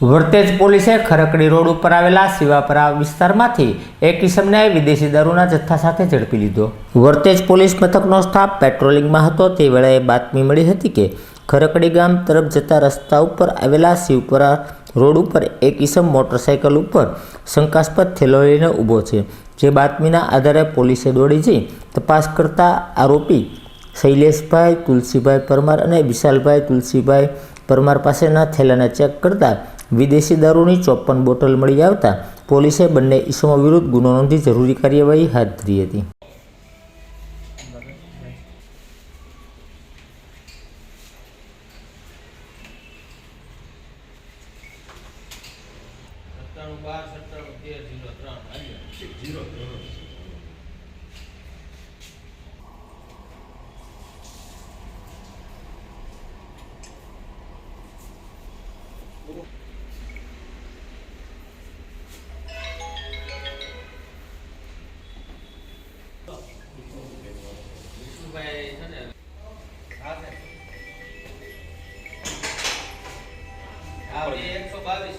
વર્તેજ પોલીસે ખરકડી રોડ ઉપર આવેલા શિવાપરા વિસ્તારમાંથી એક કિસમને વિદેશી દારૂના જથ્થા સાથે ઝડપી લીધો. વર્તેજ પોલીસ મથકનો સ્ટાફ પેટ્રોલિંગમાં હતો. તે વેળાએ બાતમી મળી હતી કે ખરકડી ગામ તરફ જતા રસ્તા ઉપર આવેલા શિવપરા રોડ ઉપર એક ઇસમ મોટરસાઇકલ ઉપર શંકાસ્પદ થેલો લઈને ઊભો છે. જે બાતમીના આધારે પોલીસે દોડી જઈ તપાસ કરતા આરોપી શૈલેષભાઈ તુલસીભાઈ પરમાર અને વિશાલભાઈ તુલસીભાઈ પરમાર પાસેના થેલાને ચેક કરતા વિદેશી દારૂની ચોપન બોટલ મળી આવતા પોલીસે બંને ઈસમો વિરુદ્ધ ગુનો નોંધી જરૂરી કાર્યવાહી હાથ ધરી હતી. હાલ્યો જીરો વિષ્ણુભાઈ છે ને હા. એકસો બાવીસ